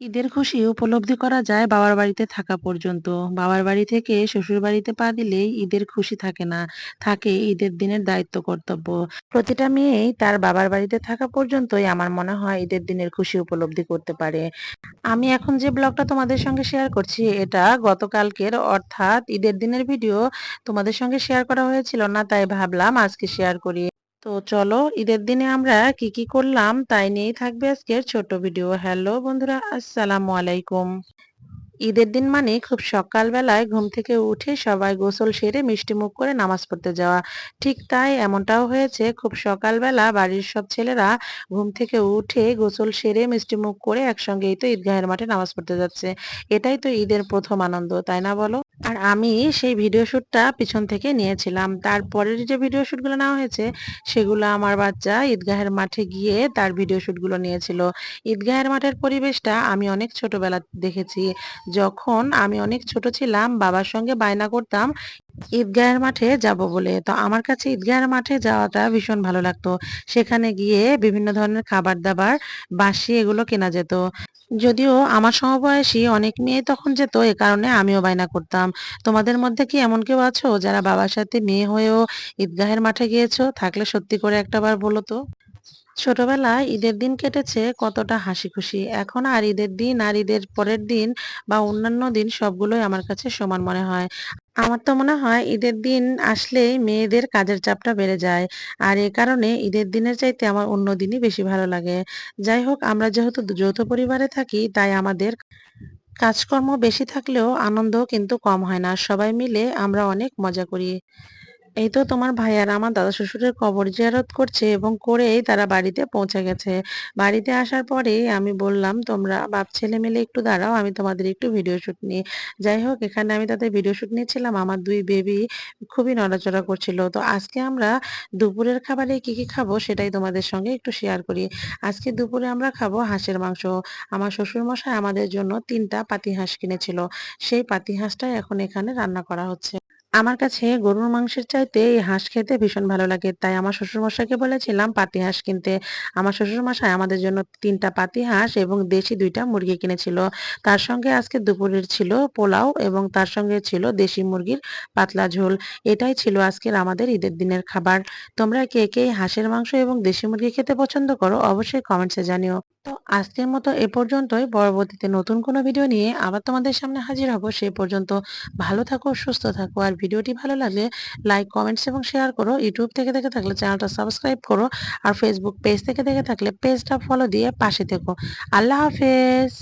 ঈদের খুশি উপলব্ধি করা যায় বাবার বাড়িতে থাকা পর্যন্ত। বাবার বাড়ি থেকে শ্বশুর বাড়িতে পা দিলেই ঈদের খুশি থাকে না, থাকে ঈদের দিনের দায়িত্ব কর্তব্য। প্রতিটা মেয়েই তার বাবার বাড়িতে থাকা পর্যন্তই আমার মনে হয় ঈদের দিনের খুশি উপলব্ধি করতে পারে। আমি এখন যে ব্লগটা তোমাদের সঙ্গে শেয়ার করছি এটা গতকালকের অর্থাৎ ঈদের দিনের ভিডিও তোমাদের সঙ্গে শেয়ার করা হয়েছিল না তাই ভাবলাম আজকে শেয়ার করি। তো চলো, ঈদের দিনে আমরা কি কি করলাম তাই নিয়েই থাকবে আজকের ছোট ভিডিও। হ্যালো বন্ধুরা, আসসালামু আলাইকুম। ঈদের দিন মানে খুব সকালবেলায় ঘুম থেকে উঠে সবাই গোসল সেরে মিষ্টি মুখ করে নামাজ পড়তে যাওয়া। ঠিক তাই এমনটাও হয়েছে, খুব সকালবেলা বাড়ির সব ছেলেরা ঘুম থেকে উঠে গোসল সেরে মিষ্টি মুখ করে একসঙ্গেই তো ঈদগাহের মাঠে নামাজ পড়তে যাচ্ছে। এটাই তো ঈদের প্রথম আনন্দ, তাই না বলো? আর আমি সেই ভিডিও শ্যুটটা পিছন থেকে নিয়েছিলাম। তারপরের যে ভিডিও শ্যুটগুলো নেওয়া হয়েছে, সেগুলো আমার বাচ্চা ঈদগাহের মাঠে গিয়ে তার ভিডিও শ্যুটগুলো নিয়েছিল। ঈদগাহের মাঠের পরিবেশটা আমি অনেক ছোটবেলা দেখেছি। যখন আমি অনেক ছোট ছিলাম, বাবার সঙ্গে বায়না করতাম ঈদগাহের মাঠে যাব বলে। তো আমার কাছে ঈদগাহের মাঠে যাওয়াটা ভীষণ ভালো লাগতো। সেখানে গিয়ে বিভিন্ন ধরনের খাবার দাবার বাসি এগুলো কেনা যেত। যদিও আমার সমবয়সী অনেক মেয়ে তখন যেত, এ কারণে আমিও বায়না করতাম। তোমাদের মধ্যে কি এমন কেউ আছো যারা বাবার সাথে মেয়ে হয়েও ঈদগাহের মাঠে গিয়েছো? থাকলে সত্যি করে একটা বার বলো তো। ছোটবেলায় ঈদের দিন কেটেছে কতটা হাসি খুশি এখন আর ঈদের দিন আর ঈদের পরের দিন বা অন্যান্য দিন সবগুলোই আমার কাছে সমান মনে হয়। আমার তো মনে হয় ঈদের দিন আসলেই মেয়েদের কাজের চাপটা বেড়ে যায় আর এ কারণে ঈদের দিনের চাইতে আমার অন্য দিনই বেশি ভালো লাগে। যাই হোক, আমরা যেহেতু যৌথ পরিবারে থাকি, তাই আমাদের কাজকর্ম বেশি থাকলেও আনন্দ কিন্তু কম হয় না। সবাই মিলে আমরা অনেক মজা করি। এই তো তোমার ভাইয়ারা আমার দাদা শ্বশুরের কবর জিয়ারত করছে এবং করেই তারা বাড়িতে পৌঁছে গেছে। বাড়িতে আসার পরে আমি বললাম, তোমরা বাপ, ছেলে মিলে একটু দাঁড়াও, আমি তোমাদের একটু ভিডিও শুট নিই। যাই হোক, এখানে আমি তাদের ভিডিও শুট নিয়েছিলাম আমার দুই বেবি খুবই নড়াচড়া করছিল। তো আজকে আমরা দুপুরের খাবারে কি কি খাব সেটাই তোমাদের সঙ্গে একটু শেয়ার করি। আজকে দুপুরে আমরা খাব হাঁসের মাংস। আমার শ্বশুর মশাই আমাদের জন্য তিনটা পাতি হাঁস কিনেছিল। সেই পাতি হাঁসটাই এখন এখানে রান্না করা হচ্ছে। আমার কাছে গরুর মাংসের চাইতে এই হাঁস খেতে ভীষণ ভালো লাগে। তাই আমার শ্বশুরমশাইকে বলেছিলাম, পাতি হাঁস কিনতে। আমার শ্বশুরমশাই আমাদের জন্য তিনটা পাতি হাঁস এবং দেশি দুইটা মুরগি কিনেছিল। তার সঙ্গে আজকে দুপুরের ছিল পোলাও এবং তার সঙ্গে ছিল দেশি মুরগির পাতলা ঝোল। এটাই ছিল আজকের আমাদের ঈদের দিনের খাবার। তোমরা কে কে হাঁসের মাংস এবং দেশি মুরগি খেতে পছন্দ করো অবশ্যই কমেন্টসে জানিও। তো আজকের মতো এ পর্যন্তই। পরবর্তীতে নতুন কোনো ভিডিও নিয়ে আবার তোমাদের সামনে হাজির হব। সেই পর্যন্ত ভালো থাকো, সুস্থ থাকো। আর ভিডিওটি ভালো লাগলে লাইক কমেন্টস এবং শেয়ার করো। ইউটিউব থেকে দেখে থাকলে চ্যানেলটা সাবস্ক্রাইব করো। আর ফেসবুক পেজ থেকে দেখে থাকলে পেজটা ফলো দিয়ে পাশে থেকো। আল্লাহ হাফেজ।